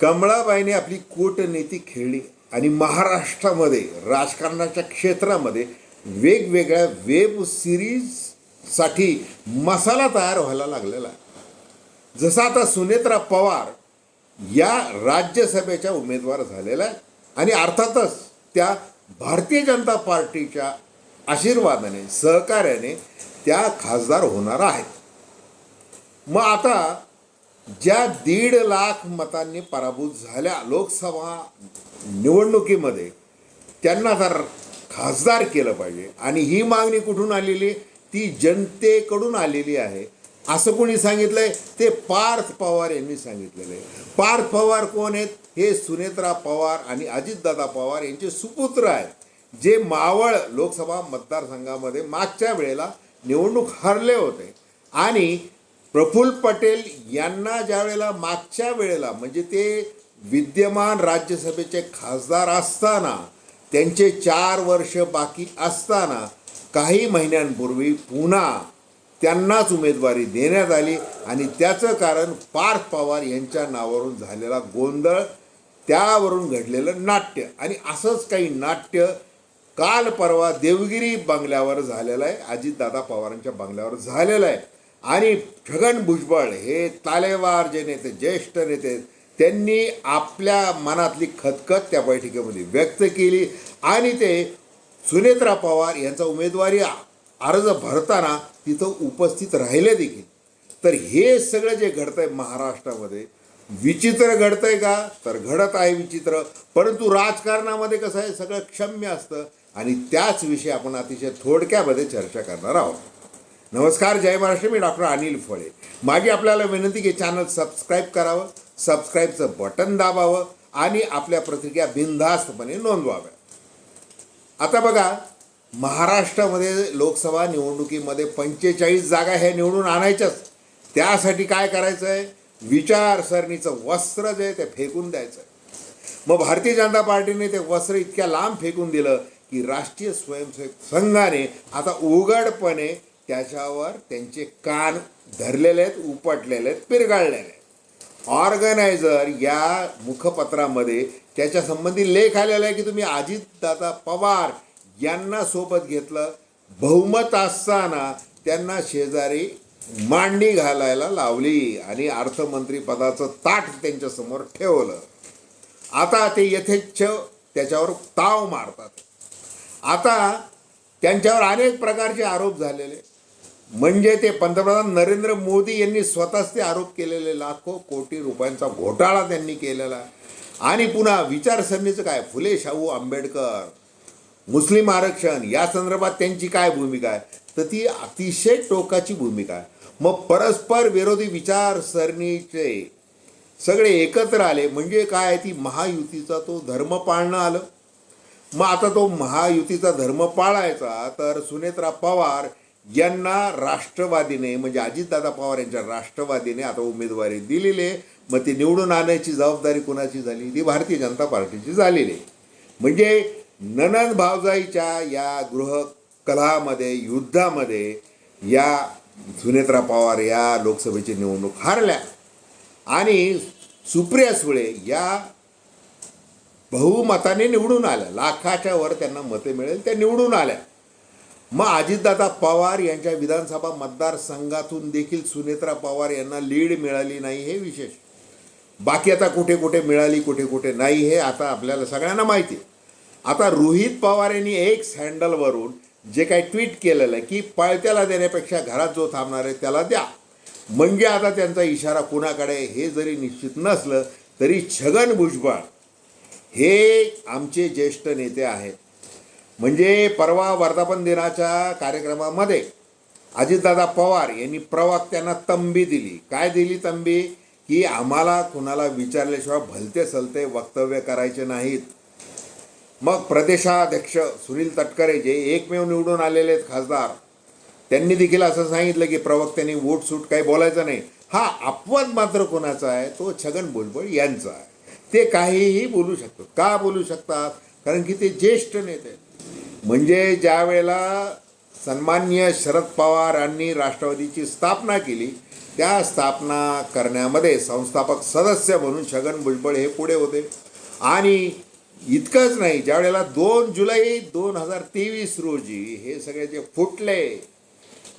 कमळाबाईने आपली कूटनीती खेळली आणि महाराष्ट्रामध्ये राजकारणाच्या क्षेत्रामध्ये वेगवेगळ्या वेब सिरीजसाठी मसाला तयार व्हायला लागलेला. आहे जसा आता सुनेत्रा पवार या राज्यसभेच्या उमेदवार झालेल्या आहे आणि अर्थातच त्या भारतीय जनता पार्टीच्या आशीर्वादाने सहकार्याने त्या खासदार होणार आहेत. मग आता ज्या दीड लाख मतांनी पराभूत झाल्या लोकसभा निवडणुकीमध्ये त्यांना तर खासदार केलं पाहिजे आणि ही मागणी कुठून आलेली ती जनतेकडून आलेली आहे असं कोणी सांगितलंय? ते पार्थ पवार यांनी सांगितलेलं आहे. पार्थ पवार कोण आहेत? हे सुनेत्रा पवार आणि अजितदादा पवार यांचे सुपुत्र आहेत जे मावळ लोकसभा मतदारसंघामध्ये मागच्या वेळेला निवडणूक हरले होते. आणि प्रफुल्ल पटेल यांना ज्या वेळेला मागच्या वेळेला म्हणजे ते विद्यमान राज्यसभेचे खासदार असताना त्यांचे चार वर्ष बाकी असताना काही महिन्यांपूर्वी पुन्हा त्यांनाच उमेदवारी देण्यात आली आणि त्याचं कारण पार्थ पवार यांच्या नावावरून झालेला गोंधळ त्यावरून घडलेलं नाट्य. आणि असंच काही नाट्य काल परवा देवगिरी बंगल्यावर झालेलं आहे अजितदादा पवारांच्या बंगल्यावर झालेलं आहे. आणि छगन भुजबळ हे तालेवार जे नेते ज्येष्ठ नेते आहेत, त्यांनी आपल्या मनातली खतखत त्या बैठकीमध्ये व्यक्त केली आणि ते सुनेत्रा पवार यांचा उमेदवारी अर्ज भरताना तिथं उपस्थित राहिले देखील. तर हे सगळं जे घडतंय महाराष्ट्रामध्ये विचित्र घडतंय का? तर घडत आहे विचित्र. परंतु राजकारणामध्ये कसं आहे सगळं क्षम्य असतं. आणि त्याच विषयी आपण अतिशय थोडक्यामध्ये चर्चा करणार आहोत. नमस्कार जय महाराष्ट्र. मी डॉक्टर अनिल फळे. माझी आपल्याला विनंती की चॅनल सबस्क्राईब करावं सबस्क्राईबचं बटन दाबावं आणि आपल्या प्रतिक्रिया बिनधास्तपणे नोंदवाव्या. आता बघा महाराष्ट्रामध्ये लोकसभा निवडणुकीमध्ये पंचेचाळीस जागा ह्या निवडून आणायच्याच. त्यासाठी काय करायचं आहे विचारसरणीचं वस्त्र जे आहे ते फेकून द्यायचं आहे मग भारतीय जनता पार्टीने ते वस्त्र इतक्या लांब फेकून दिलं की राष्ट्रीय स्वयंसेवक संघाने आता उघडपणे त्याच्यावर त्यांचे कान धरलेले आहेत उपटलेले आहेत पिरगाळलेले आहेत. ऑर्गनायझर या मुखपत्रामध्ये त्याच्या संबंधी लेख आलेला आहे की तुम्ही अजितदादा पवार यांना सोबत घेतलं. बहुमत असताना त्यांना शेजारी मांडी घालायला लावली आणि अर्थमंत्रीपदाचं ताट त्यांच्यासमोर ठेवलं. आता ते यथेच्छ त्याच्यावर ताव मारतात. आता त्यांच्यावर अनेक प्रकारचे आरोप झालेले. म्हणजे ते पंतप्रधान नरेंद्र मोदी यांनी स्वतःच ते आरोप केलेले लाखो कोटी रुपयांचा घोटाळा त्यांनी केलेला. आहे. आणि पुन्हा विचारसरणीचं काय? फुले शाहू आंबेडकर मुस्लिम आरक्षण या संदर्भात त्यांची काय भूमिका आहे? तर ती अतिशय टोकाची भूमिका आहे. मग परस्पर विरोधी विचारसरणीचे सगळे एकत्र आले म्हणजे काय? ती महायुतीचा तो धर्म पाळणं आलं. मग आता तो महायुतीचा धर्म पाळायचा तर सुनेत्रा पवार यांना राष्ट्रवादीने म्हणजे अजितदादा पवार यांच्या राष्ट्रवादीने आता उमेदवारी दिलेली आहे. मग ती निवडून आणण्याची जबाबदारी कुणाची झाली? ती भारतीय जनता पार्टीची झालेली आहे. म्हणजे ननंद भावजाईच्या या गृह कलहामध्ये युद्धामध्ये या सुनेत्रा पवार या लोकसभेची निवडणूक हारल्या. आणि सुप्रिया सुळे या बहुमताने निवडून आल्या. लाखाच्या वर त्यांना मते मिळेल त्या निवडून आल्या. मग अजितदादा पवार यांच्या विधानसभा मतदारसंघातून देखील सुनेत्रा पवार यांना लीड मिळाली नाही हे विशेष. बाकी आता कुठे कुठे मिळाली कुठे कुठे नाही हे आता आपल्याला सगळ्यांना माहिती आहे. आता रोहित पवार यांनी एक हँडलवरून जे काही ट्विट केलेलं आहे की पळत्याला देण्यापेक्षा घरात जो थांबणार आहे त्याला द्या. म्हणजे आता त्यांचा इशारा कुणाकडे हे जरी निश्चित नसलं तरी छगन भुजबळ हे आमचे ज्येष्ठ नेते आहेत. म्हणजे परवा वर्धापन दिनाच्या कार्यक्रमामध्ये अजितदादा पवार यांनी प्रवक्त्यांना तंबी दिली. काय दिली तंबी? की आम्हाला कुणाला विचारल्याशिवाय भलते सलते वक्तव्य करायचे नाहीत. मग प्रदेशाध्यक्ष सुनील तटकरे जे एकमेव निवडून आलेले आहेत खासदार त्यांनी देखील असं सांगितलं की प्रवक्त्यांनी वोट सूट काही बोलायचं नाही. हा अपवाद मात्र कोणाचा आहे? तो छगन भुजबळ यांचा आहे. ते काहीही बोलू शकतात. का बोलू शकतात? कारण की ते ज्येष्ठ नेते आहेत. म्हणजे ज्या वेळेला सन्मान्य शरद पवारांनी राष्ट्रवादीची स्थापना केली त्या स्थापना करण्यामध्ये संस्थापक सदस्य म्हणून छगन भुजबळ हे पुढे होते. आणि इतकंच नाही ज्यावेळेला दोन जुलै दोन हजार तेवीस रोजी हे सगळे जे फुटले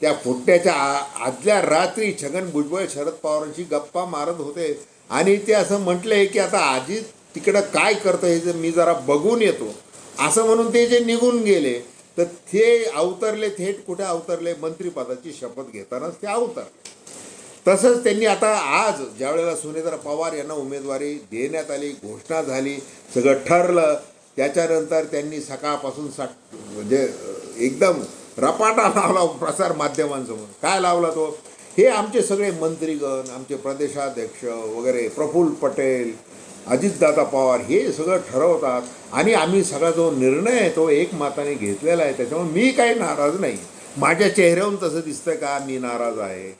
त्या फुटण्याच्या आ- आदल्या रात्री छगन भुजबळ शरद पवारांशी गप्पा मारत होते. आणि ते असं म्हटले की आता आजी तिकडं काय करतं हे मी जरा बघून येतो. असं म्हणून ते जे निघून गेले तर ते अवतरले थेट कुठे अवतरले? मंत्रिपदाची शपथ घेतानाच ते अवतरले. तसंच त्यांनी आता आज ज्यावेळेला सुनेत्रा पवार यांना उमेदवारी देण्यात आली घोषणा झाली सगळं ठरलं त्याच्यानंतर त्यांनी सकाळपासून सा म्हणजे एकदम रपाटा लावला प्रसार माध्यमांसमोर. काय लावला तो? हे आमचे सगळे मंत्रीगण आमचे प्रदेशाध्यक्ष वगैरे प्रफुल्ल पटेल अजितदादा पवार हे सगळं ठरवतात आणि आम्ही सगळा जो निर्णय आहे तो एकमताने घेतलेला आहे त्याच्यामुळे मी काही नाराज नाही. माझ्या चेहऱ्यावरून तसं दिसतं का? मी नाराज आहे.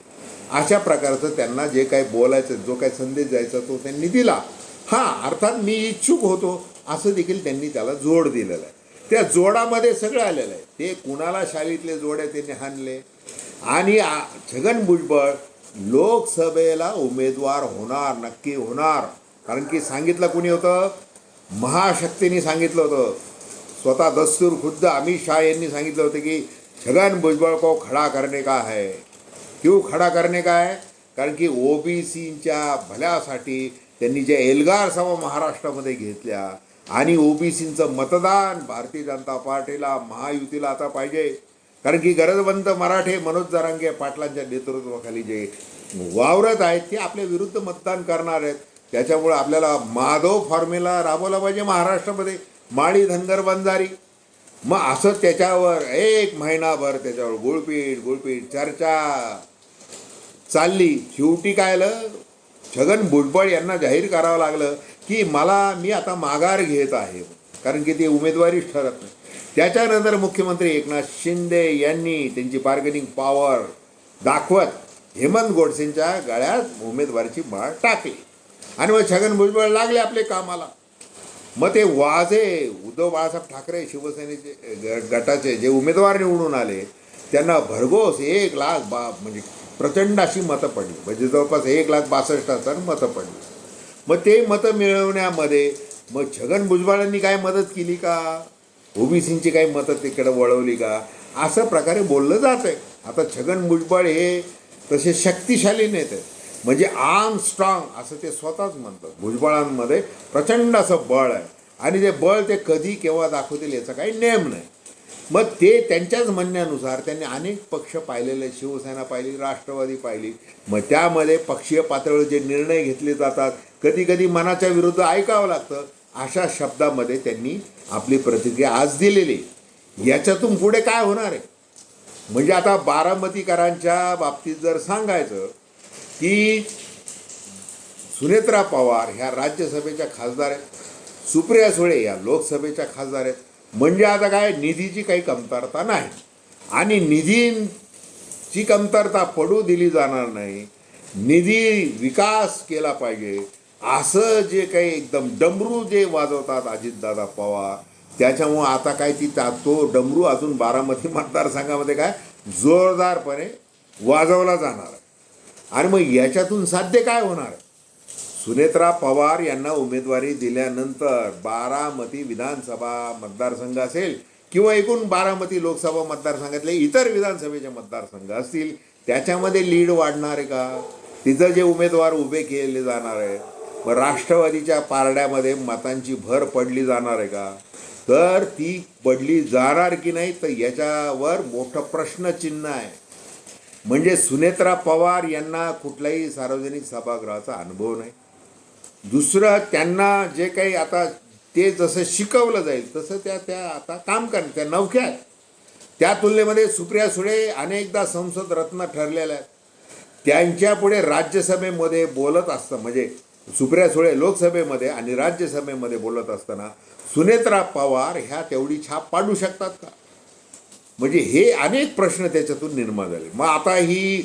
अशा प्रकारचं त्यांना जे काही बोलायचं जो काही संदेश द्यायचा तो त्यांनी दिला. हां अर्थात मी इच्छुक होतो असं देखील त्यांनी त्याला जोड दिलेलं आहे. त्या जोडामध्ये सगळं आलेलं आहे. ते कुणाला शाळेतले जोड्या त्यांनी हाणले. आणि छगन भुजबळ लोकसभेला उमेदवार होणार नक्की होणार. कारण की सांगितलं कुणी होतं? महाशक्तीने सांगितलं होतं. स्वतः दस्तूर खुद्द अमित शाह यांनी सांगितलं होतं की छगन भुजबळ को खडा करणे का है? क्यों खडा करणे का है? कारण की ओबीसीच्या भल्यासाठी त्यांनी ज्या एल्गार सभा महाराष्ट्रामध्ये घेतल्या आणि ओबीसींचं मतदान भारतीय जनता पार्टीला महायुतीला आता पाहिजे. कारण की गरजवंत मराठे मनोज जरांगे पाटलांच्या नेतृत्वाखाली जे वावरत आहेत ते आपल्या विरुद्ध मतदान करणार आहेत. त्याच्यामुळं आपल्याला माधव फॉर्म्युला राबवला पाहिजे महाराष्ट्रामध्ये. माळी धनगर बंजारी. मग असं त्याच्यावर एक महिनाभर त्याच्यावर गुळपीठ गुळपीठ चर्चा चालली. शेवटी काय आलं? छगन भुजबळ यांना जाहीर करावं लागलं की मला मी आता माघार घेत आहे. कारण की ते उमेदवारीच ठरत नाही. त्याच्यानंतर मुख्यमंत्री एकनाथ शिंदे यांनी त्यांची बार्गेनिंग पॉवर दाखवत हेमंत गोडसेंच्या गळ्यात उमेदवारीची माळ टाकली. आणि मग छगन भुजबळ लागले आपले कामाला. मग ते वाजे उद्धव बाळासाहेब ठाकरे शिवसेनेचे गटाचे जे उमेदवार निवडून आले त्यांना भरघोस एक लाख बा म्हणजे प्रचंड अशी मतं पडली. म्हणजे जवळपास एक लाख बासष्ट हजार मतं पडली. मग ते मतं मिळवण्यामध्ये मग छगन भुजबळांनी काय मदत केली का? ओबीसींची काही मतं तिकडे वळवली का? असं प्रकारे बोललं जात आहे आता छगन भुजबळ हे तसे शक्तिशाली नेते. म्हणजे आर्म स्ट्रॉंग असं ते स्वतःच म्हणतात. भुजबळांमध्ये प्रचंड असं बळ आहे. आणि ते बळ ते कधी केव्हा दाखवतील याचा काही नेम नाही. मग ते त्यांच्याच म्हणण्यानुसार त्यांनी अनेक पक्ष पाहिलेले शिवसेना पाहिली राष्ट्रवादी पाहिली. मग त्यामध्ये पक्षीय पातळीवर जे निर्णय घेतले जातात कधी कधी मनाच्या विरुद्ध ऐकावं लागतं. अशा शब्दामध्ये त्यांनी आपली प्रतिक्रिया आज दिलेली. याच्यातून पुढे काय होणार आहे? म्हणजे आता बारामतीकरांच्या बाबतीत जर सांगायचं की सुनेत्रा पवार ह्या राज्यसभेच्या खासदार आहेत. सुप्रिया सुळे या लोकसभेच्या खासदार आहेत. म्हणजे आता काय निधीची काही कमतरता नाही. आणि निधीची कमतरता पडू दिली जाणार नाही. निधी विकास केला पाहिजे. असं जे काही एकदम डमरू जे वाजवतात अजितदादा पवार त्याच्यामुळं आता काय ती ता तो डमरू अजून बारामती मतदारसंघामध्ये काय जोरदारपणे वाजवला जाणार आहे. आणि मग याच्यातून साध्य काय होणार? सुनेत्रा पवार यांना उमेदवारी दिल्यानंतर बारामती विधानसभा मतदारसंघ असेल किंवा एकूण बारामती लोकसभा मतदारसंघातले इतर विधानसभेचे मतदारसंघ असतील त्याच्यामध्ये लीड वाढणार आहे का? तिथं जे उमेदवार उभे केले जाणार आहे मग राष्ट्रवादीच्या पारड्यामध्ये मतांची भर पडली जाणार आहे का? तर ती पडली जाणार की नाही तर याच्यावर मोठं प्रश्नचिन्ह आहे. म्हणजे सुनेत्रा पवार यांना कुठल्याही सार्वजनिक सभागृहाचा अनुभव नाही. दुसरं त्यांना जे काही आता ते जसं शिकवलं जाईल तसं त्या त्या आता काम कर त्या नवख्या आहेत. त्या तुलनेमध्ये सुप्रिया सुळे अनेकदा संसद रत्न ठरलेल्या आहेत त्यांच्यापुढे राज्यसभेमध्ये बोलत असतं म्हणजे सुप्रिया सुळे लोकसभेमध्ये आणि राज्यसभेमध्ये बोलत असताना सुनेत्रा पवार ह्या तेवढी छाप पाडू शकतात का? म्हणजे हे अनेक प्रश्न त्याच्यातून निर्माण झाले. मग आता ही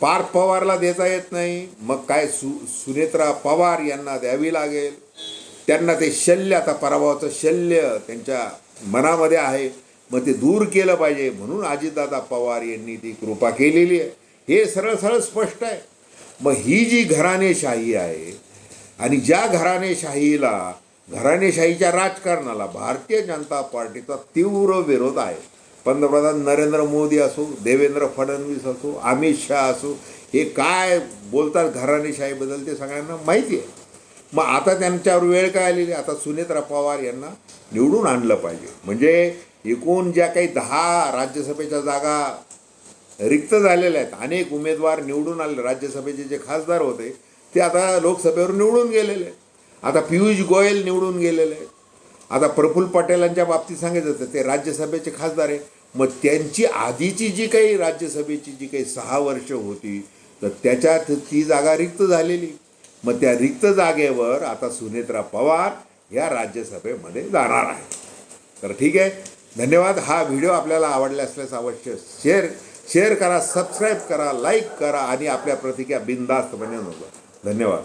पार्थ पवारला देता येत नाही. मग काय सु सुनेत्रा पवार यांना द्यावी लागेल. त्यांना ते शल्य आता पराभवाचं शल्य त्यांच्या मनामध्ये आहे. मग ते दूर केलं पाहिजे. म्हणून अजितदादा पवार यांनी ती कृपा केलेली आहे. हे सरळ सरळ स्पष्ट आहे. मग ही जी घराणेशाही आहे आणि ज्या घराणेशाहीला घराणेशाहीच्या राजकारणाला भारतीय जनता पार्टीचा तीव्र विरोध आहे. पंतप्रधान नरेंद्र मोदी असो देवेंद्र फडणवीस असो अमित शहा असो हे काय बोलतात घराणेशाहीबद्दल ते सगळ्यांना माहिती आहे. मग आता त्यांच्यावर वेळ काय आलेली? आता सुनेत्रा पवार यांना निवडून आणलं पाहिजे. म्हणजे एकूण ज्या काही दहा राज्यसभेच्या जागा रिक्त झालेल्या आहेत अनेक उमेदवार निवडून आले राज्यसभेचे जे खासदार होते ते आता लोकसभेवर निवडून गेलेले आहेत. आता पियुष गोयल निवडून गेलेले आहेत. आता प्रफुल्ल पटेलांच्या बाबतीत सांगायचं तर ते राज्यसभेचे खासदार आहे मग त्यांची आधीची जी काही राज्यसभेची जी काही सहा वर्ष होती तर त्याच्यात ती जागा रिक्त झालेली. मग त्या रिक्त जागेवर आता सुनेत्रा पवार या राज्यसभेमध्ये जाणार आहे तर ठीक आहे. धन्यवाद. हा व्हिडिओ आपल्याला आवडला असल्यास अवश्य शेअर शेअर करा सबस्क्राईब करा लाईक करा आणि आपल्या प्रतिक्रिया बिनधास्तपणे म्हणजे नोंदवा धन्यवाद.